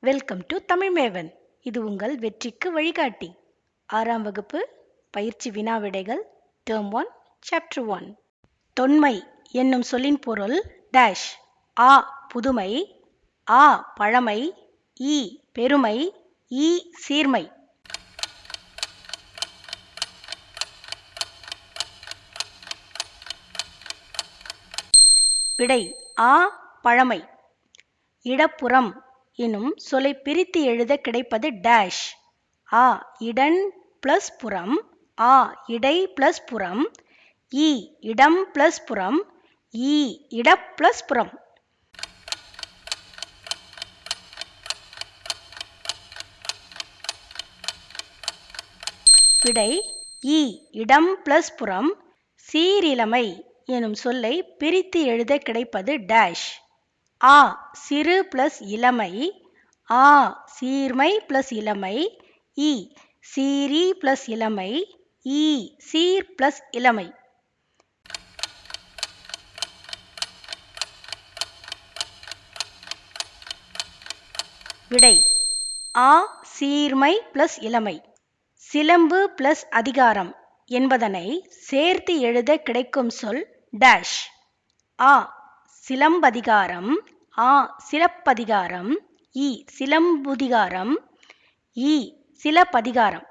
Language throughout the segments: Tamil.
Welcome to தமிழ்மேவன். இது உங்கள் வெற்றிக்கு வழிகாட்டி. ஆறாம் வகுப்பு பயிற்சி வினாவிடைகள் டேர்ம் ஒன் சாப்டர் ஒன் தொன்மை என்னும் சொல்லின் பொருள் டேஷ் ஆ புதுமை. ஆ பழமை. ஈ பெருமை. ஈ சீர்மை. விடை ஆ பழமை. இடப்புறம் எனும் சொல்லை பிரித்து எழுத கிடைப்பது டேஷ் ஆ இடன் பிளஸ் புறம். ஆ இடை பிளஸ் புறம். இ இடம் பிளஸ் புறம். இ இட பிளஸ் புறம். விடை இ இடம் பிளஸ் புறம். சீரிலமை எனும் சொல்லை பிரித்து எழுத கிடைப்பது டேஷ் ஆ சிறு பிளஸ் இளமை. ஆ சீர்மை பிளஸ் இளமை. இ சீரி பிளஸ் இளமை. ஈ சீர் பிளஸ் இளமை. விடை. ஆ சீர்மை பிளஸ் இளமை. சிலம்பு பிளஸ் அதிகாரம் என்பதனை சேர்த்து எழுத கிடைக்கும் சொல் டேஷ். ஆ சிலம்பதிகாரம் ஆ சிலப்பதிகாரம் இ சிலம்புதிகாரம் இ சிலப்பதிகாரம்.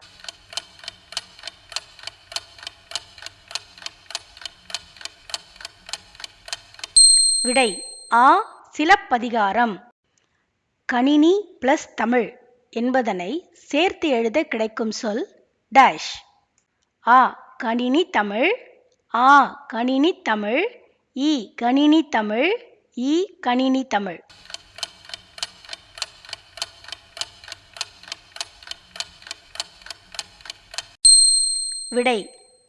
விடை ஆ சிலப்பதிகாரம். கணினி பிளஸ் தமிழ் என்பதனை சேர்த்து எழுத கிடைக்கும் சொல் டேஷ் ஆ கணினி தமிழ் ஆ கணினி தமிழ் இ கணினி தமிழ் இ கணினி தமிழ். விடை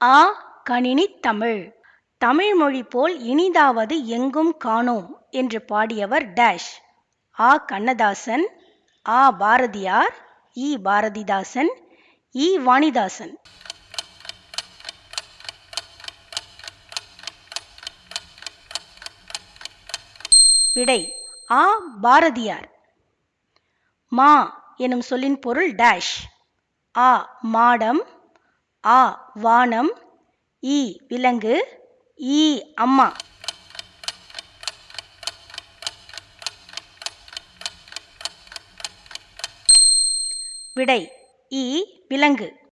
ஆ கணினி தமிழ். தமிழ் மொழி போல் இனிதாவது எங்கும் காணோம் என்று பாடியவர் டேஷ். ஆ கண்ணதாசன் ஆ பாரதியார் இ பாரதிதாசன் இ வாணிதாசன். விடை ஆ பாரதியார். மா எனும் சொல்லின் பொருள் டேஷ் ஆ மாடம். ஆ வானம். இ விலங்கு. ஈ அம்மா. விடை இ விலங்கு.